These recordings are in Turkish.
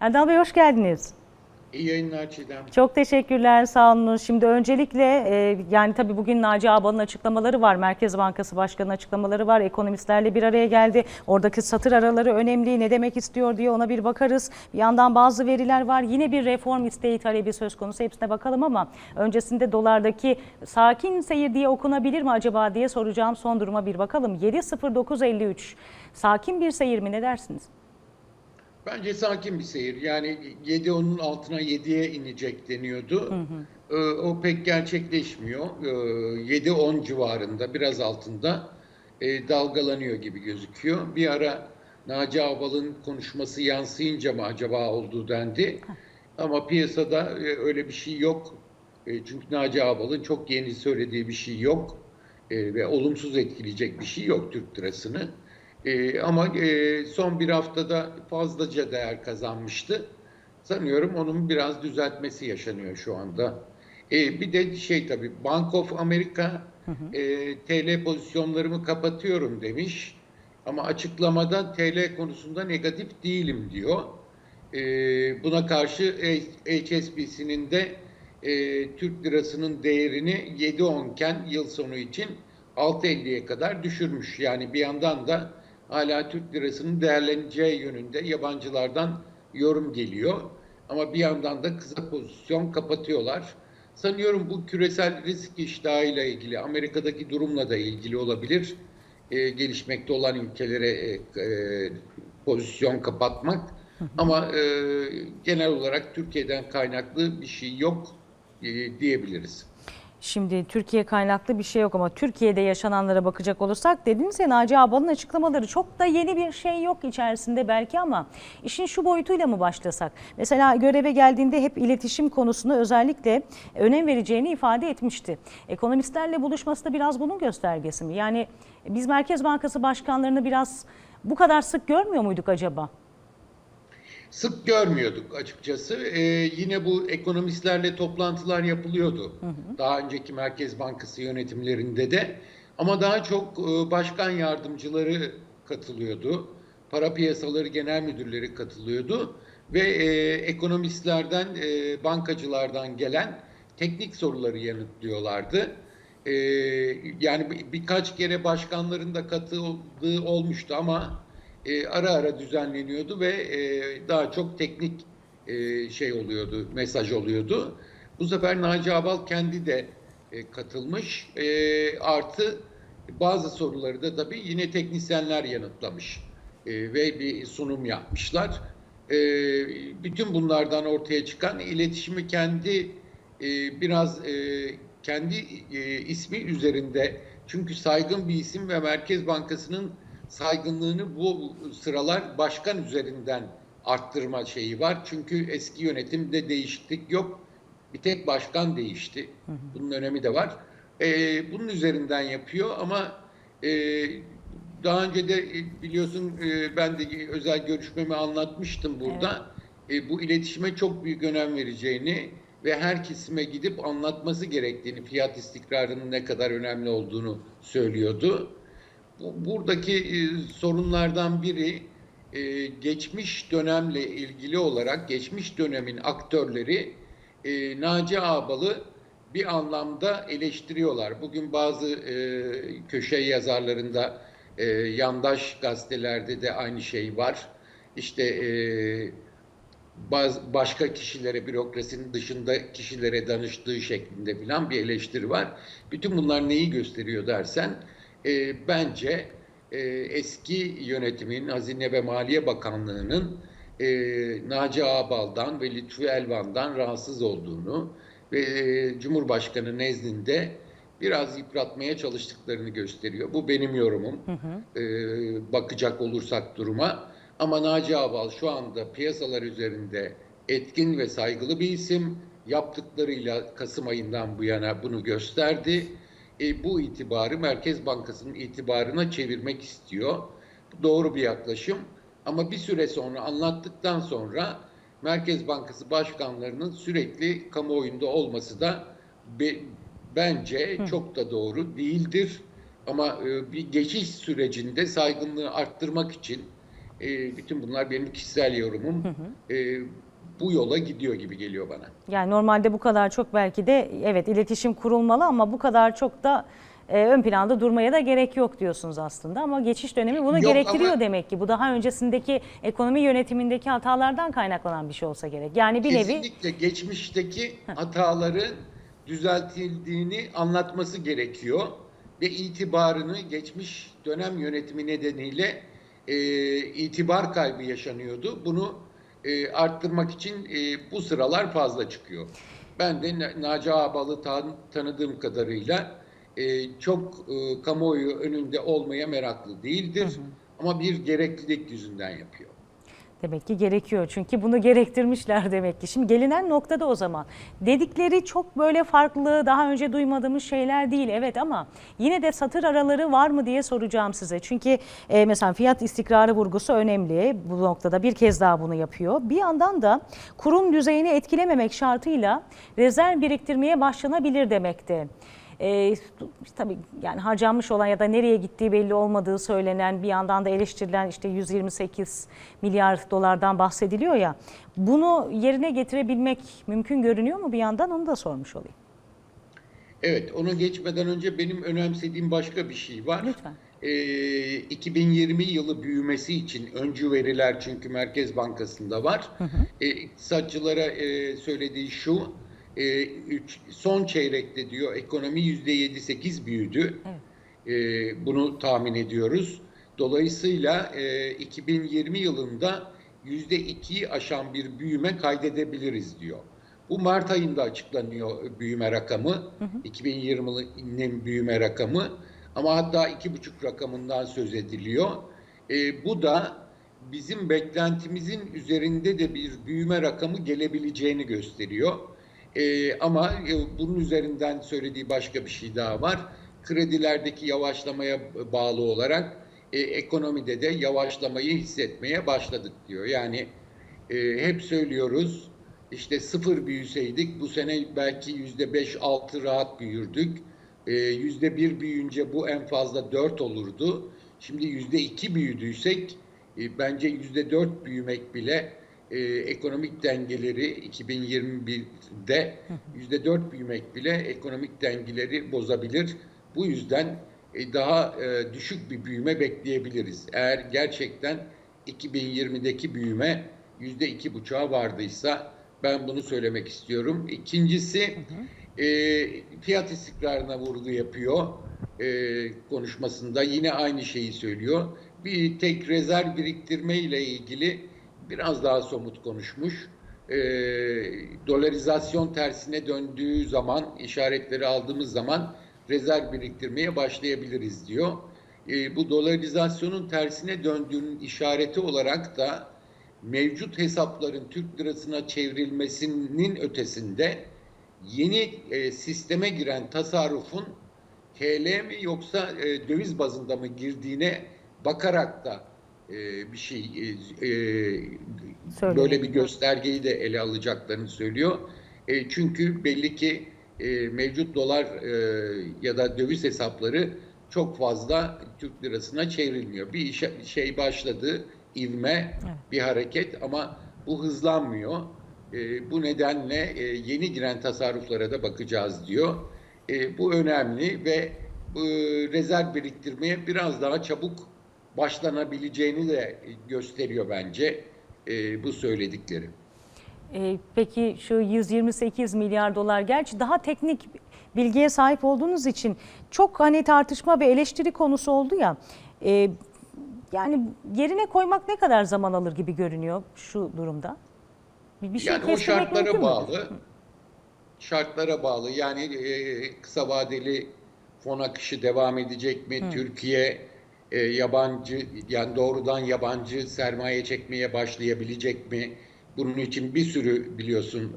Erdal Bey hoş geldiniz. İyi yayınlar Çiğdem. Çok teşekkürler, sağ olun. Şimdi öncelikle e, yani tabii bugün Naci Ağbal'ın açıklamaları var. Merkez Bankası Başkanı'nın açıklamaları var. Ekonomistlerle bir araya geldi. Oradaki satır araları önemli. Ne demek istiyor diye ona bir bakarız. Bir yandan bazı veriler var. Yine bir reform isteği talebi söz konusu. Hepsine bakalım ama öncesinde dolardaki sakin seyir diye okunabilir mi acaba diye soracağım. Son duruma bir bakalım. 7.0953. Sakin bir seyir mi ne dersiniz? Bence sakin bir seyir. Yani 7 onun altına 7'ye inecek deniyordu. Ee, o pek gerçekleşmiyor. Ee, 7-10 civarında biraz altında e, dalgalanıyor gibi gözüküyor. Bir ara Naci Ağbal'ın konuşması yansıyınca mı acaba oldu dendi. Ama piyasada e, öyle bir şey yok. E, çünkü Naci Ağbal'ın çok yeni söylediği bir şey yok. E, ve olumsuz etkileyecek bir şey yok Türk lirasını. E, ama e, son bir haftada fazlaca değer kazanmıştı. Sanıyorum onun biraz düzeltmesi yaşanıyor şu anda. E, bir de şey tabii Bank of America e, TL pozisyonlarımı kapatıyorum demiş. Ama açıklamada TL konusunda negatif değilim diyor. E, buna karşı HSBC'nin de e, Türk lirasının değerini 7.10 iken yıl sonu için 6.50'ye kadar düşürmüş. Yani bir yandan da hala Türk lirasının değerleneceği yönünde yabancılardan yorum geliyor. Ama bir yandan da kısa pozisyon kapatıyorlar. Sanıyorum bu küresel risk iştahıyla ilgili, Amerika'daki durumla da ilgili olabilir. E, gelişmekte olan ülkelere e, e, pozisyon kapatmak. Ama e, genel olarak Türkiye'den kaynaklı bir şey yok e, diyebiliriz. Şimdi Türkiye kaynaklı bir şey yok ama Türkiye'de yaşananlara bakacak olursak dediniz ya Naci Ağbal'ın açıklamaları çok da yeni bir şey yok içerisinde belki ama işin şu boyutuyla mı başlasak? Mesela göreve geldiğinde hep iletişim konusuna özellikle önem vereceğini ifade etmişti. Ekonomistlerle buluşması da biraz bunun göstergesi mi? Yani biz Merkez Bankası başkanlarını biraz bu kadar sık görmüyor muyduk acaba? Sık görmüyorduk açıkçası. Ee, yine bu ekonomistlerle toplantılar yapılıyordu. Daha önceki Merkez Bankası yönetimlerinde de. Ama daha çok e, başkan yardımcıları katılıyordu. Para piyasaları genel müdürleri katılıyordu. Ve e, ekonomistlerden, e, bankacılardan gelen teknik soruları yanıtlıyorlardı. E, yani bir, birkaç kere başkanların da katıldığı olmuştu ama e, ara ara düzenleniyordu ve e, daha çok teknik e, şey oluyordu, mesaj oluyordu. Bu sefer Naci Abal kendi de e, katılmış. E, artı bazı soruları da tabii yine teknisyenler yanıtlamış e, ve bir sunum yapmışlar. E, bütün bunlardan ortaya çıkan iletişimi kendi e, biraz e, kendi e, ismi üzerinde çünkü saygın bir isim ve Merkez Bankası'nın saygınlığını bu sıralar başkan üzerinden arttırma şeyi var. Çünkü eski yönetimde değişiklik yok. Bir tek başkan değişti. Bunun önemi de var. Ee, bunun üzerinden yapıyor ama e, daha önce de e, biliyorsun e, ben de özel görüşmemi anlatmıştım burada. E, bu iletişime çok büyük önem vereceğini ve her kesime gidip anlatması gerektiğini, fiyat istikrarının ne kadar önemli olduğunu söylüyordu buradaki e, sorunlardan biri e, geçmiş dönemle ilgili olarak geçmiş dönemin aktörleri e, Naci Ağbal'ı bir anlamda eleştiriyorlar. Bugün bazı köşe yazarlarında, yandaş gazetelerde de aynı şey var. İşte bazı başka kişilere, bürokrasinin dışında kişilere danıştığı şeklinde filan bir eleştiri var. Bütün bunlar neyi gösteriyor dersen, e, bence e, eski yönetimin Hazine ve Maliye Bakanlığı'nın e, Naci Ağbal'dan ve Lütfü Elvan'dan rahatsız olduğunu ve e, Cumhurbaşkanı nezdinde biraz yıpratmaya çalıştıklarını gösteriyor. Bu benim yorumum. Hı hı. E, bakacak olursak duruma. Ama Naci Ağbal şu anda piyasalar üzerinde etkin ve saygılı bir isim. Yaptıklarıyla Kasım ayından bu yana bunu gösterdi e, bu itibarı Merkez Bankası'nın itibarına çevirmek istiyor. Doğru bir yaklaşım. Ama bir süre sonra anlattıktan sonra Merkez Bankası başkanlarının sürekli kamuoyunda olması da be, bence Hı. çok da doğru değildir. Ama e, bir geçiş sürecinde saygınlığı arttırmak için E, bütün bunlar benim kişisel yorumum. E, bu yola gidiyor gibi geliyor bana. Yani normalde bu kadar çok belki de evet iletişim kurulmalı ama bu kadar çok da e, ön planda durmaya da gerek yok diyorsunuz aslında ama geçiş dönemi bunu Yok gerektiriyor ama- demek ki. Bu daha öncesindeki ekonomi yönetimindeki hatalardan kaynaklanan bir şey olsa gerek. Yani bir nevi Kesinlikle geçmişteki hataların düzeltildiğini anlatması gerekiyor ve itibarını geçmiş dönem yönetimi nedeniyle e, itibar kaybı yaşanıyordu. Bunu e, arttırmak için e, bu sıralar fazla çıkıyor. Ben de Na- Naci Ağbal'ı tan- tanıdığım kadarıyla e, çok e, kamuoyu önünde olmaya meraklı değildir. Ama bir gereklilik yüzünden yapıyor. Demek ki gerekiyor çünkü bunu gerektirmişler demek ki. Şimdi gelinen noktada o zaman dedikleri çok böyle farklı daha önce duymadığımız şeyler değil evet ama yine de satır araları var mı diye soracağım size. Çünkü e, mesela fiyat istikrarı vurgusu önemli bu noktada bir kez daha bunu yapıyor. Bir yandan da kurum düzeyini etkilememek şartıyla rezerv biriktirmeye başlanabilir demekte. E, tabii yani harcanmış olan ya da nereye gittiği belli olmadığı söylenen bir yandan da eleştirilen işte 128 milyar dolardan bahsediliyor ya. Bunu yerine getirebilmek mümkün görünüyor mu bir yandan onu da sormuş olayım. Evet, ona geçmeden önce benim önemsediğim başka bir şey var. Lütfen. Ee, 2020 yılı büyümesi için öncü veriler çünkü Merkez Bankası'nda var. Ee, iktisatçılara e, söylediği şu, e, üç, son çeyrekte diyor ekonomi %7-8 büyüdü. Ee, bunu tahmin ediyoruz. Dolayısıyla e, 2020 yılında %2'yi aşan bir büyüme kaydedebiliriz diyor. Bu Mart ayında açıklanıyor büyüme rakamı. 2020'nin büyüme rakamı. Ama hatta iki buçuk rakamından söz ediliyor. E, bu da bizim beklentimizin üzerinde de bir büyüme rakamı gelebileceğini gösteriyor. E, ama e, bunun üzerinden söylediği başka bir şey daha var. Kredilerdeki yavaşlamaya bağlı olarak e, ekonomide de yavaşlamayı hissetmeye başladık diyor. Yani e, hep söylüyoruz işte sıfır büyüseydik bu sene belki yüzde beş altı rahat büyürdük. E, Yüzde bir büyüyünce bu en fazla dört olurdu. Şimdi yüzde iki büyüdüysek e, bence yüzde dört büyümek bile e, ekonomik dengeleri 2021'de yüzde dört büyümek bile ekonomik dengeleri bozabilir. Bu yüzden e, daha e, düşük bir büyüme bekleyebiliriz. Eğer gerçekten 2020'deki büyüme yüzde iki buçuğa vardıysa ben bunu söylemek istiyorum. İkincisi e, fiyat istikrarına vurgu yapıyor e, konuşmasında. Yine aynı şeyi söylüyor. Bir tek rezerv biriktirme ile ilgili biraz daha somut konuşmuş. E, dolarizasyon tersine döndüğü zaman, işaretleri aldığımız zaman rezerv biriktirmeye başlayabiliriz diyor. E, bu dolarizasyonun tersine döndüğünün işareti olarak da mevcut hesapların Türk lirasına çevrilmesinin ötesinde yeni e, sisteme giren tasarrufun TL mi yoksa e, döviz bazında mı girdiğine bakarak da e, bir şey e, e, böyle bir göstergeyi de ele alacaklarını söylüyor. E, çünkü belli ki e, mevcut dolar e, ya da döviz hesapları çok fazla Türk lirasına çevrilmiyor. Bir işe, şey başladı, ivme, Evet. bir hareket ama bu hızlanmıyor. E, bu nedenle e, yeni giren tasarruflara da bakacağız diyor. E, bu önemli ve rezerv biriktirmeye biraz daha çabuk başlanabileceğini de gösteriyor bence e, bu söyledikleri. E, peki şu 128 milyar dolar gerçi daha teknik bilgiye sahip olduğunuz için çok hani tartışma ve eleştiri konusu oldu ya. e, yani yerine koymak ne kadar zaman alır gibi görünüyor şu durumda? Bir bir şey yani o şartlara bağlı. Şartlara bağlı. Yani e, kısa vadeli fon akışı devam edecek mi? Türkiye e, yabancı yani doğrudan yabancı sermaye çekmeye başlayabilecek mi? Bunun için bir sürü biliyorsun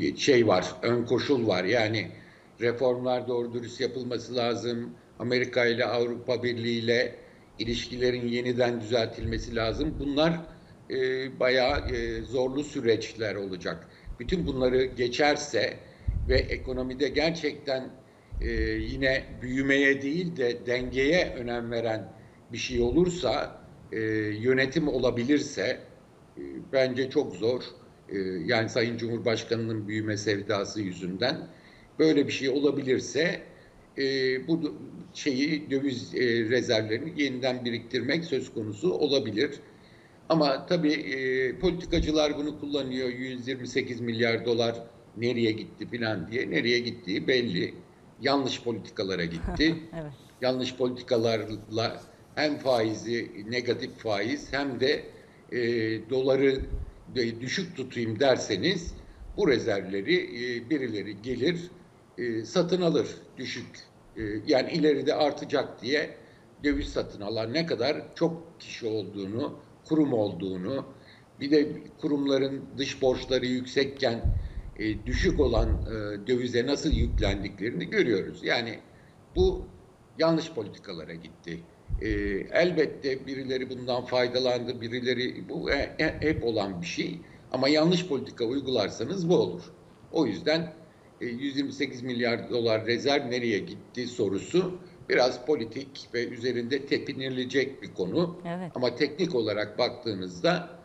e, şey var, ön koşul var. Yani reformlar doğru dürüst yapılması lazım. Amerika ile Avrupa Birliği ile ilişkilerin yeniden düzeltilmesi lazım. Bunlar e, bayağı e, zorlu süreçler olacak. Bütün bunları geçerse ve ekonomide gerçekten e, yine büyümeye değil de dengeye önem veren bir şey olursa e, yönetim olabilirse e, bence çok zor. E, yani Sayın Cumhurbaşkanı'nın büyüme sevdası yüzünden böyle bir şey olabilirse e, bu şeyi döviz e, rezervlerini yeniden biriktirmek söz konusu olabilir. Ama tabii e, politikacılar bunu kullanıyor. 128 milyar dolar nereye gitti filan diye. Nereye gittiği belli. Yanlış politikalara gitti. Evet. Yanlış politikalarla hem faizi negatif faiz hem de e, doları de düşük tutayım derseniz bu rezervleri e, birileri gelir e, satın alır düşük. E, yani ileride artacak diye döviz satın alan ne kadar çok kişi olduğunu, kurum olduğunu, bir de kurumların dış borçları yüksekken e, düşük olan e, dövize nasıl yüklendiklerini görüyoruz. Yani bu yanlış politikalara gitti. E, elbette birileri bundan faydalandı, birileri bu e, e, hep olan bir şey. Ama yanlış politika uygularsanız bu olur. O yüzden e, 128 milyar dolar rezerv nereye gitti sorusu biraz politik ve üzerinde tepinilecek bir konu. Evet. Ama teknik olarak baktığınızda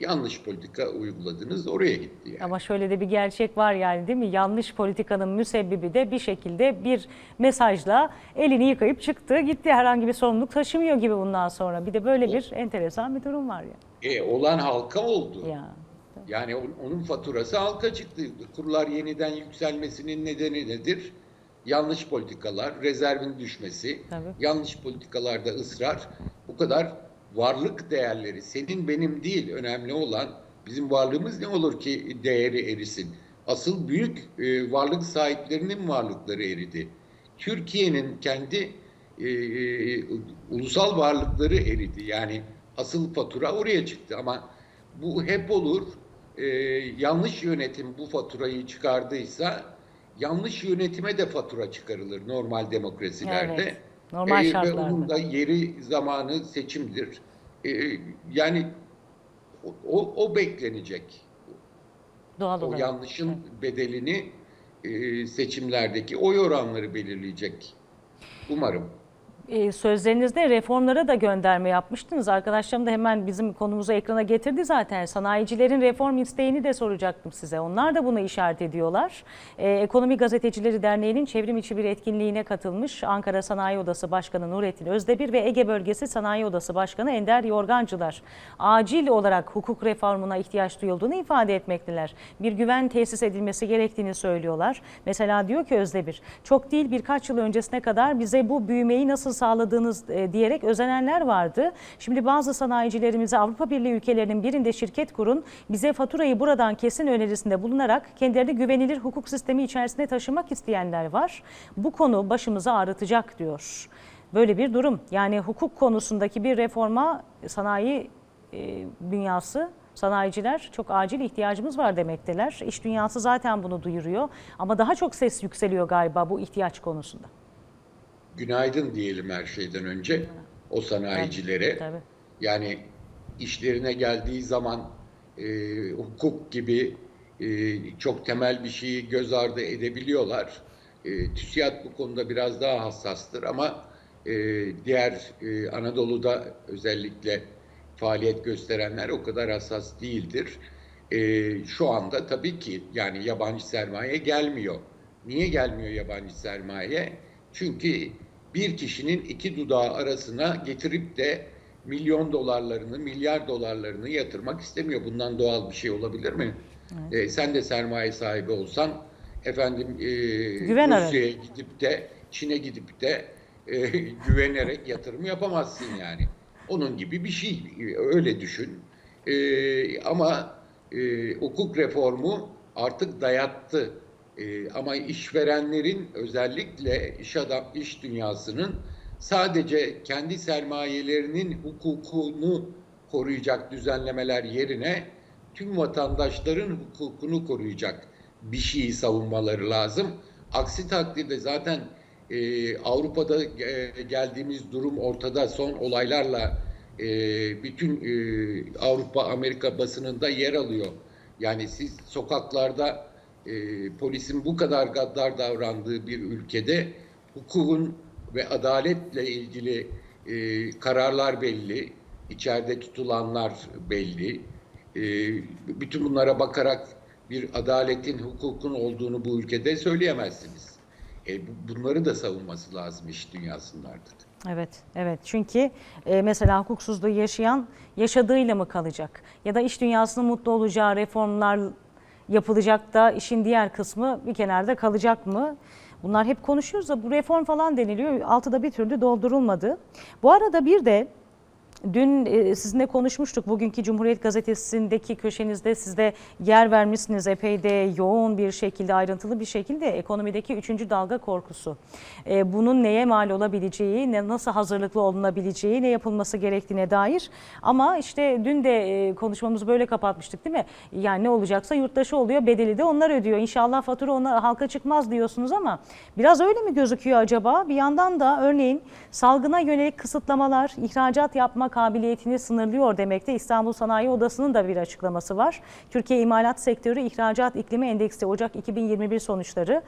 yanlış politika uyguladınız oraya gitti yani. Ama şöyle de bir gerçek var yani değil mi? Yanlış politikanın müsebbibi de bir şekilde bir mesajla elini yıkayıp çıktı. Gitti herhangi bir sorumluluk taşımıyor gibi bundan sonra. Bir de böyle bir enteresan bir durum var ya. E, olan halka oldu. Ya. Yani on- onun faturası halka çıktı. Kurlar yeniden yükselmesinin nedeni nedir? Yanlış politikalar, rezervin düşmesi, Tabii. yanlış politikalarda ısrar. Bu kadar varlık değerleri senin benim değil önemli olan bizim varlığımız ne olur ki değeri erisin. Asıl büyük e, varlık sahiplerinin varlıkları eridi. Türkiye'nin kendi e, e, ulusal varlıkları eridi. Yani asıl fatura oraya çıktı ama bu hep olur. E, yanlış yönetim bu faturayı çıkardıysa yanlış yönetime de fatura çıkarılır normal demokrasilerde. Evet, normal E, Ve şartlarda. onun da yeri zamanı seçimdir. E, yani o, o, beklenecek. Doğal O olarak. yanlışın bedelini e, seçimlerdeki oy oranları belirleyecek. Umarım. Ee, sözlerinizde reformlara da gönderme yapmıştınız. Arkadaşlarım da hemen bizim konumuzu ekrana getirdi zaten. Sanayicilerin reform isteğini de soracaktım size. Onlar da bunu işaret ediyorlar. Ee, Ekonomi Gazetecileri Derneği'nin çevrim içi bir etkinliğine katılmış Ankara Sanayi Odası Başkanı Nurettin Özdebir ve Ege Bölgesi Sanayi Odası Başkanı Ender Yorgancılar acil olarak hukuk reformuna ihtiyaç duyulduğunu ifade etmekteler. Bir güven tesis edilmesi gerektiğini söylüyorlar. Mesela diyor ki Özdebir, çok değil birkaç yıl öncesine kadar bize bu büyümeyi nasıl sağladığınız e, diyerek özenenler vardı. Şimdi bazı sanayicilerimize Avrupa Birliği ülkelerinin birinde şirket kurun, bize faturayı buradan kesin önerisinde bulunarak kendilerini güvenilir hukuk sistemi içerisine taşımak isteyenler var. Bu konu başımızı ağrıtacak diyor. Böyle bir durum. Yani hukuk konusundaki bir reforma sanayi e, dünyası sanayiciler çok acil ihtiyacımız var demekteler. İş dünyası zaten bunu duyuruyor ama daha çok ses yükseliyor galiba bu ihtiyaç konusunda. Günaydın diyelim her şeyden önce o sanayicilere. Tabii. Yani işlerine geldiği zaman e, hukuk gibi e, çok temel bir şeyi göz ardı edebiliyorlar. E, TÜSİAD bu konuda biraz daha hassastır ama e, diğer e, Anadolu'da özellikle faaliyet gösterenler o kadar hassas değildir. E, şu anda tabii ki yani yabancı sermaye gelmiyor. Niye gelmiyor yabancı sermaye? Çünkü bir kişinin iki dudağı arasına getirip de milyon dolarlarını, milyar dolarlarını yatırmak istemiyor. Bundan doğal bir şey olabilir mi? E, sen de sermaye sahibi olsan, efendim e, Güven. Rusya'ya gidip de, Çin'e gidip de e, güvenerek yatırım yapamazsın yani. Onun gibi bir şey, öyle düşün. E, ama e, hukuk reformu artık dayattı. E, ama işverenlerin özellikle iş adam iş dünyasının sadece kendi sermayelerinin hukukunu koruyacak düzenlemeler yerine tüm vatandaşların hukukunu koruyacak bir şeyi savunmaları lazım. Aksi takdirde zaten e, Avrupa'da e, geldiğimiz durum ortada son olaylarla e, bütün e, Avrupa Amerika basınında yer alıyor. Yani siz sokaklarda e, polisin bu kadar gaddar davrandığı bir ülkede hukukun ve adaletle ilgili e, kararlar belli. içeride tutulanlar belli. E, bütün bunlara bakarak bir adaletin, hukukun olduğunu bu ülkede söyleyemezsiniz. E, bu- bunları da savunması lazım iş dünyasının artık. Evet, evet. Çünkü e, mesela hukuksuzluğu yaşayan yaşadığıyla mı kalacak? Ya da iş dünyasının mutlu olacağı reformlar yapılacak da işin diğer kısmı bir kenarda kalacak mı? Bunlar hep konuşuyoruz da bu reform falan deniliyor. Altı da bir türlü doldurulmadı. Bu arada bir de Dün e, sizinle konuşmuştuk. Bugünkü Cumhuriyet Gazetesi'ndeki köşenizde siz de yer vermişsiniz epey de yoğun bir şekilde, ayrıntılı bir şekilde ekonomideki üçüncü dalga korkusu. E, bunun neye mal olabileceği, nasıl hazırlıklı olunabileceği, ne yapılması gerektiğine dair. Ama işte dün de e, konuşmamızı böyle kapatmıştık değil mi? Yani ne olacaksa yurttaşı oluyor, bedeli de onlar ödüyor. İnşallah fatura ona halka çıkmaz diyorsunuz ama biraz öyle mi gözüküyor acaba? Bir yandan da örneğin salgına yönelik kısıtlamalar, ihracat yapma kabiliyetini sınırlıyor demekte. İstanbul Sanayi Odası'nın da bir açıklaması var. Türkiye İmalat Sektörü İhracat İklimi Endeksi Ocak 2021 sonuçları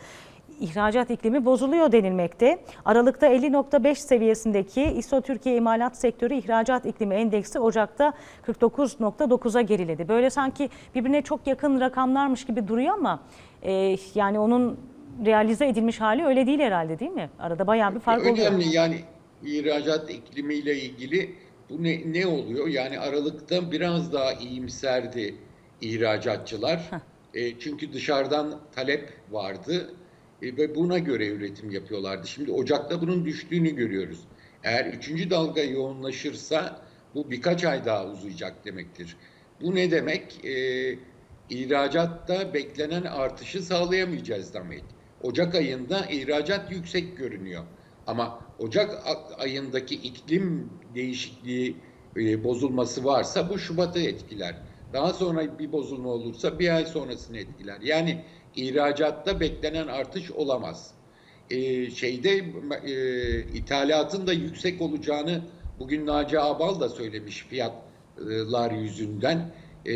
ihracat iklimi bozuluyor denilmekte. Aralıkta 50.5 seviyesindeki ISO Türkiye İmalat Sektörü İhracat İklimi Endeksi Ocak'ta 49.9'a geriledi. Böyle sanki birbirine çok yakın rakamlarmış gibi duruyor ama e, yani onun realize edilmiş hali öyle değil herhalde değil mi? Arada bayağı bir fark oluyor. Önemli yani ihracat iklimiyle ilgili bu ne, ne oluyor? Yani Aralık'ta biraz daha iyimserdi ihracatçılar. E, çünkü dışarıdan talep vardı e, ve buna göre üretim yapıyorlardı. Şimdi Ocak'ta bunun düştüğünü görüyoruz. Eğer üçüncü dalga yoğunlaşırsa bu birkaç ay daha uzayacak demektir. Bu ne demek? E, ihracatta beklenen artışı sağlayamayacağız demek. Ocak ayında ihracat yüksek görünüyor. Ama Ocak ayındaki iklim değişikliği e, bozulması varsa bu Şubat'ı etkiler. Daha sonra bir bozulma olursa bir ay sonrasını etkiler. Yani ihracatta beklenen artış olamaz. E, şeyde e, ithalatın da yüksek olacağını bugün Naci Abal da söylemiş fiyatlar yüzünden. E,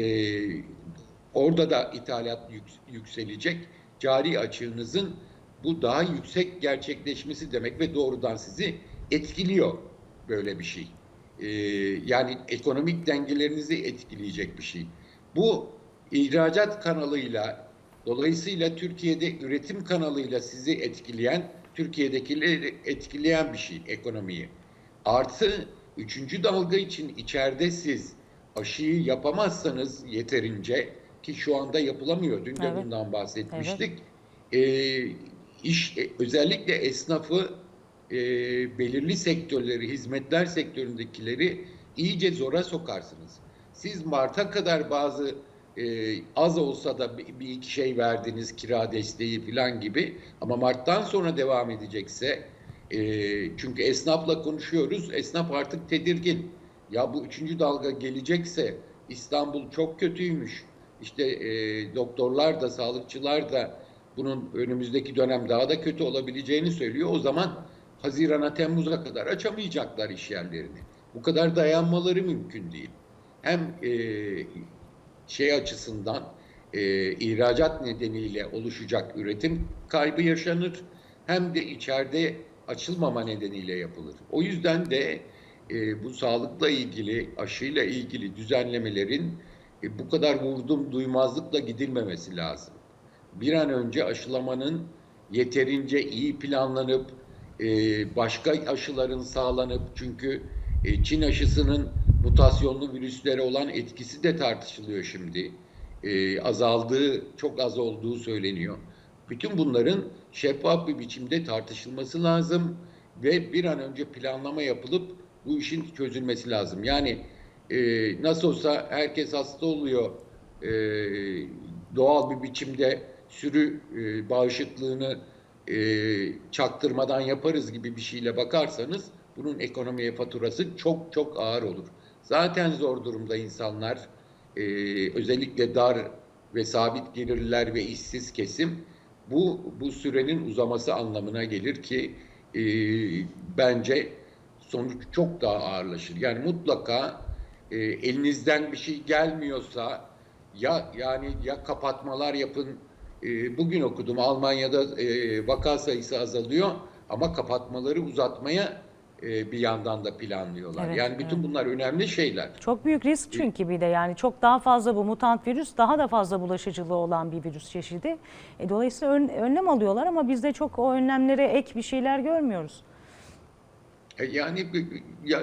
orada da ithalat yük- yükselecek. Cari açığınızın bu daha yüksek gerçekleşmesi demek ve doğrudan sizi etkiliyor böyle bir şey. Ee, yani ekonomik dengelerinizi etkileyecek bir şey. Bu ihracat kanalıyla dolayısıyla Türkiye'de üretim kanalıyla sizi etkileyen, Türkiye'dekileri etkileyen bir şey ekonomiyi. Artı üçüncü dalga için içeride siz aşıyı yapamazsanız yeterince ki şu anda yapılamıyor. Dün de Evet. bundan bahsetmiştik. Ee, iş e, özellikle esnafı e, belirli sektörleri, hizmetler sektöründekileri iyice zora sokarsınız. Siz Mart'a kadar bazı e, az olsa da bir, bir iki şey verdiniz, kira desteği falan gibi ama Mart'tan sonra devam edecekse e, çünkü esnafla konuşuyoruz, esnaf artık tedirgin. Ya bu üçüncü dalga gelecekse İstanbul çok kötüymüş. İşte e, doktorlar da, sağlıkçılar da bunun önümüzdeki dönem daha da kötü olabileceğini söylüyor. O zaman Haziran'a, Temmuz'a kadar açamayacaklar iş yerlerini. Bu kadar dayanmaları mümkün değil. Hem e, şey açısından e, ihracat nedeniyle oluşacak üretim kaybı yaşanır hem de içeride açılmama nedeniyle yapılır. O yüzden de e, bu sağlıkla ilgili, aşıyla ilgili düzenlemelerin e, bu kadar vurdum duymazlıkla gidilmemesi lazım. Bir an önce aşılamanın yeterince iyi planlanıp e, başka aşıların sağlanıp çünkü e, Çin aşısının mutasyonlu virüslere olan etkisi de tartışılıyor şimdi. E, azaldığı, çok az olduğu söyleniyor. Bütün bunların şeffaf bir biçimde tartışılması lazım ve bir an önce planlama yapılıp bu işin çözülmesi lazım. Yani e, nasıl olsa herkes hasta oluyor e, doğal bir biçimde sürü e, bağışıklığını e, çaktırmadan yaparız gibi bir şeyle bakarsanız bunun ekonomiye faturası çok çok ağır olur. Zaten zor durumda insanlar e, özellikle dar ve sabit gelirliler ve işsiz kesim bu bu sürenin uzaması anlamına gelir ki e, bence sonuç çok daha ağırlaşır. Yani mutlaka e, elinizden bir şey gelmiyorsa ya yani ya kapatmalar yapın. E, bugün okudum Almanya'da e, vaka sayısı azalıyor ama kapatmaları uzatmaya e, bir yandan da planlıyorlar. Evet, yani bütün evet. bunlar önemli şeyler. Çok büyük risk çünkü bir de yani çok daha fazla bu mutant virüs daha da fazla bulaşıcılığı olan bir virüs çeşidi. E, dolayısıyla ön- önlem alıyorlar ama biz de çok o önlemlere ek bir şeyler görmüyoruz. E, Yani ya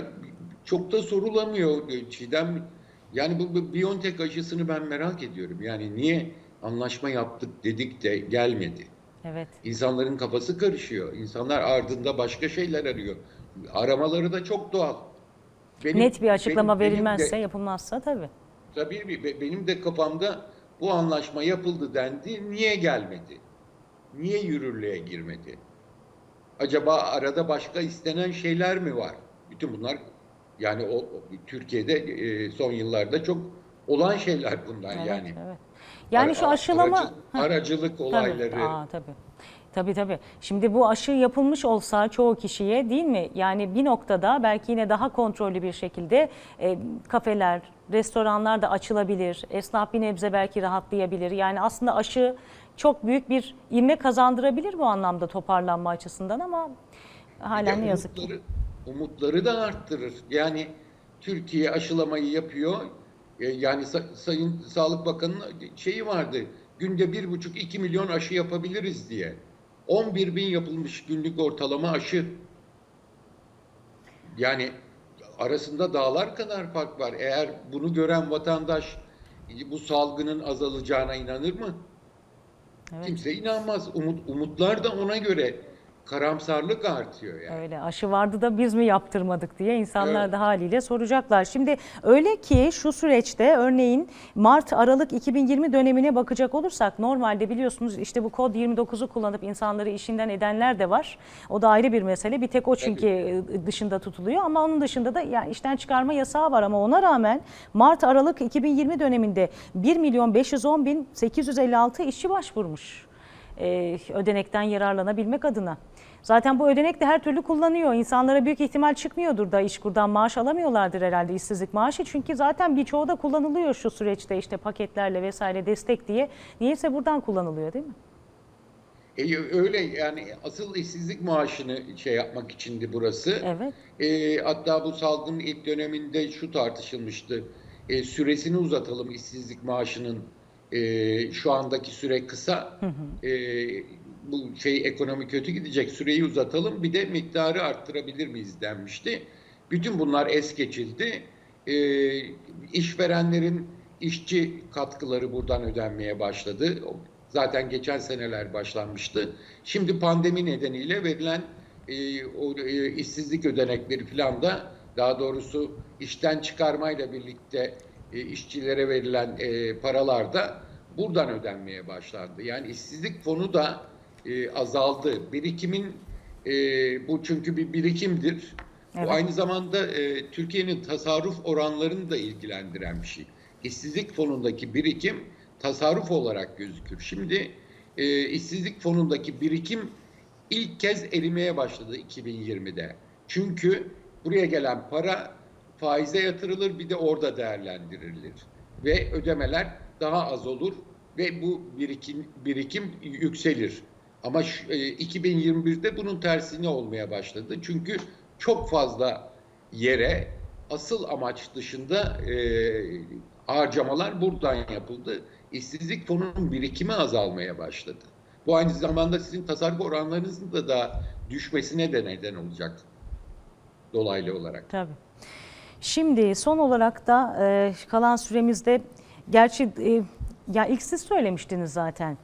çok da sorulamıyor e, Çiğdem. Yani bu, bu Biontech aşısını ben merak ediyorum. Yani niye anlaşma yaptık dedik de gelmedi? Evet. İnsanların kafası karışıyor. İnsanlar ardında başka şeyler arıyor. Aramaları da çok doğal. Benim- Net bir açıklama benim- benim verilmezse, de- yapılmazsa tabii. Tabii benim de kafamda bu anlaşma yapıldı dendi. Niye gelmedi? Niye yürürlüğe girmedi? Acaba arada başka istenen şeyler mi var? Bütün bunlar yani o- Türkiye'de e, son yıllarda çok olan şeyler bunlar Evet, yani. evet. Yani Ara- şu aşılama aracı- aracılık olayları. Tabii. Aa, tabii. Tabii tabii. Şimdi bu aşı yapılmış olsa çoğu kişiye değil mi? Yani bir noktada belki yine daha kontrollü bir şekilde e, kafeler, restoranlar da açılabilir. Esnaf bir nebze belki rahatlayabilir. Yani aslında aşı çok büyük bir ivme kazandırabilir bu anlamda toparlanma açısından ama halen ne Ya yazık ki. umutları da arttırır. Yani Türkiye aşılamayı yapıyor. E, Yani Sa- Sayın Sağlık Bakanı'nın şeyi vardı. Günde bir buçuk iki milyon aşı yapabiliriz diye. 11 bin yapılmış günlük ortalama aşı. Yani arasında dağlar kadar fark var. Eğer bunu gören vatandaş bu salgının azalacağına inanır mı? Evet. Kimse inanmaz. Umut, umutlar da ona göre karamsarlık artıyor yani. Öyle aşı vardı da biz mi yaptırmadık diye insanlar Evet. da haliyle soracaklar. Şimdi öyle ki şu süreçte örneğin Mart Aralık 2020 dönemine bakacak olursak normalde biliyorsunuz işte bu kod 29'u kullanıp insanları işinden edenler de var. O da ayrı bir mesele. Bir tek o çünkü e, dışında tutuluyor ama onun dışında da yani işten çıkarma yasağı var ama ona rağmen Mart Aralık 2020 döneminde 1 milyon 510 bin 856 işçi başvurmuş e, ödenekten yararlanabilmek adına. Zaten bu ödenek de her türlü kullanıyor. İnsanlara büyük ihtimal çıkmıyordur da işkurdan maaş alamıyorlardır herhalde işsizlik maaşı. Çünkü zaten birçoğu da kullanılıyor şu süreçte işte paketlerle vesaire destek diye. Niyeyse buradan kullanılıyor değil mi? E, öyle yani asıl işsizlik maaşını şey yapmak içindi burası. Evet. E, hatta bu salgının ilk döneminde şu tartışılmıştı. E, süresini uzatalım işsizlik maaşının. E, şu andaki süre kısa. E, bu şey ekonomi kötü gidecek. Süreyi uzatalım. Bir de miktarı arttırabilir miyiz denmişti. Bütün bunlar es geçildi. E, işverenlerin işçi katkıları buradan ödenmeye başladı. Zaten geçen seneler başlanmıştı. Şimdi pandemi nedeniyle verilen e, o e, işsizlik ödenekleri falan da daha doğrusu işten çıkarmayla birlikte e, işçilere verilen e, paralar da buradan ödenmeye başlandı. Yani işsizlik fonu da e, azaldı. Birikimin e, bu çünkü bir birikimdir. Evet. Bu aynı zamanda e, Türkiye'nin tasarruf oranlarını da ilgilendiren bir şey. İşsizlik fonundaki birikim tasarruf olarak gözükür. Şimdi e, işsizlik fonundaki birikim ilk kez erimeye başladı 2020'de. Çünkü buraya gelen para faize yatırılır bir de orada değerlendirilir. Ve ödemeler daha az olur ve bu birikim, birikim yükselir. Ama şu, e, 2021'de bunun tersine olmaya başladı. Çünkü çok fazla yere asıl amaç dışında e, harcamalar buradan yapıldı. İşsizlik fonunun birikimi azalmaya başladı. Bu aynı zamanda sizin tasarruf oranlarınızın da daha düşmesine de neden olacak dolaylı olarak. Tabii. Şimdi son olarak da e, kalan süremizde gerçi e, ya ilk siz söylemiştiniz zaten.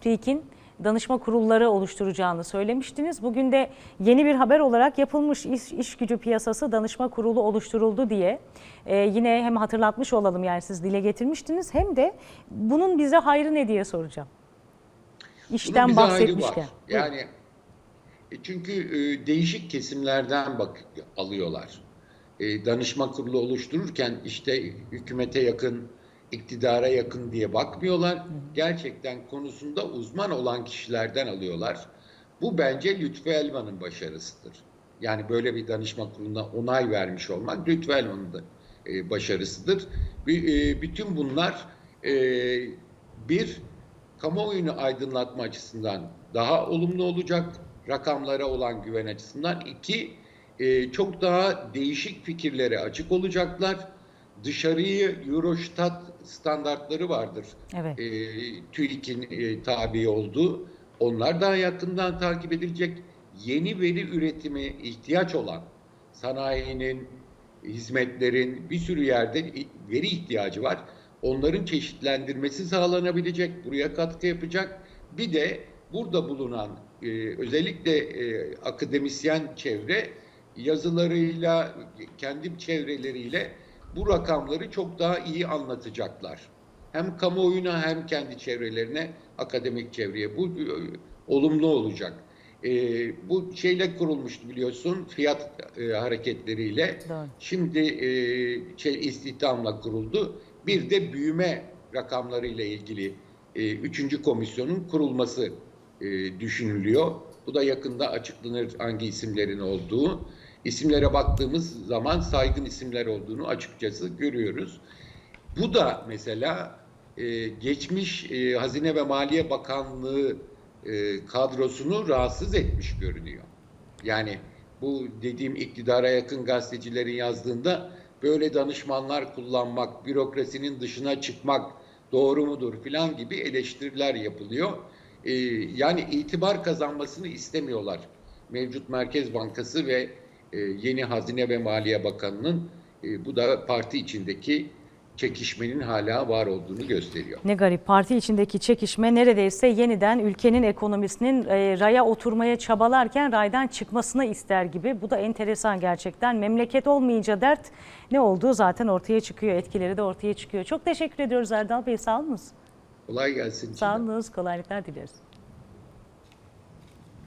TÜİK'in danışma kurulları oluşturacağını söylemiştiniz. Bugün de yeni bir haber olarak yapılmış iş, iş gücü piyasası danışma kurulu oluşturuldu diye. E, yine hem hatırlatmış olalım yani siz dile getirmiştiniz hem de bunun bize hayrı ne diye soracağım. İşten bahsetmişken. Yani e, çünkü e, değişik kesimlerden bak alıyorlar. E, danışma kurulu oluştururken işte hükümete yakın, iktidara yakın diye bakmıyorlar. Gerçekten konusunda uzman olan kişilerden alıyorlar. Bu bence Lütfü Elvan'ın başarısıdır. Yani böyle bir danışma kuruluna onay vermiş olmak Lütfü Elvan'ın da e, başarısıdır. E, bütün bunlar e, bir kamuoyunu aydınlatma açısından daha olumlu olacak, rakamlara olan güven açısından. iki çok daha değişik fikirlere açık olacaklar. Dışarıyı Eurostat standartları vardır. Evet. E, TÜİK'in e, tabi olduğu. Onlar daha yakından takip edilecek. Yeni veri üretimi ihtiyaç olan sanayinin, hizmetlerin bir sürü yerde veri ihtiyacı var. Onların çeşitlendirmesi sağlanabilecek, buraya katkı yapacak. Bir de burada bulunan e, özellikle e, akademisyen çevre yazılarıyla, kendi çevreleriyle bu rakamları çok daha iyi anlatacaklar. Hem kamuoyuna hem kendi çevrelerine, akademik çevreye. Bu e, olumlu olacak. E, bu şeyle kurulmuştu biliyorsun fiyat e, hareketleriyle. Doğru. Şimdi e, şey istihdamla kuruldu. Bir de büyüme rakamlarıyla ilgili e, üçüncü komisyonun kurulması e, düşünülüyor. Bu da yakında açıklanır hangi isimlerin olduğu. İsimlere baktığımız zaman saygın isimler olduğunu açıkçası görüyoruz. Bu da mesela e, geçmiş e, Hazine ve Maliye Bakanlığı e, kadrosunu rahatsız etmiş görünüyor. Yani bu dediğim iktidara yakın gazetecilerin yazdığında böyle danışmanlar kullanmak, bürokrasinin dışına çıkmak doğru mudur filan gibi eleştiriler yapılıyor. E, yani itibar kazanmasını istemiyorlar. Mevcut Merkez Bankası ve e, yeni Hazine ve Maliye Bakanı'nın e, bu da parti içindeki çekişmenin hala var olduğunu gösteriyor. Ne garip parti içindeki çekişme neredeyse yeniden ülkenin ekonomisinin e, raya oturmaya çabalarken raydan çıkmasını ister gibi. Bu da enteresan gerçekten. Memleket olmayınca dert ne olduğu zaten ortaya çıkıyor. Etkileri de ortaya çıkıyor. Çok teşekkür ediyoruz Erdal Bey. Sağ olunuz. Kolay gelsin. Sağ olunuz. Kolaylıklar dileriz.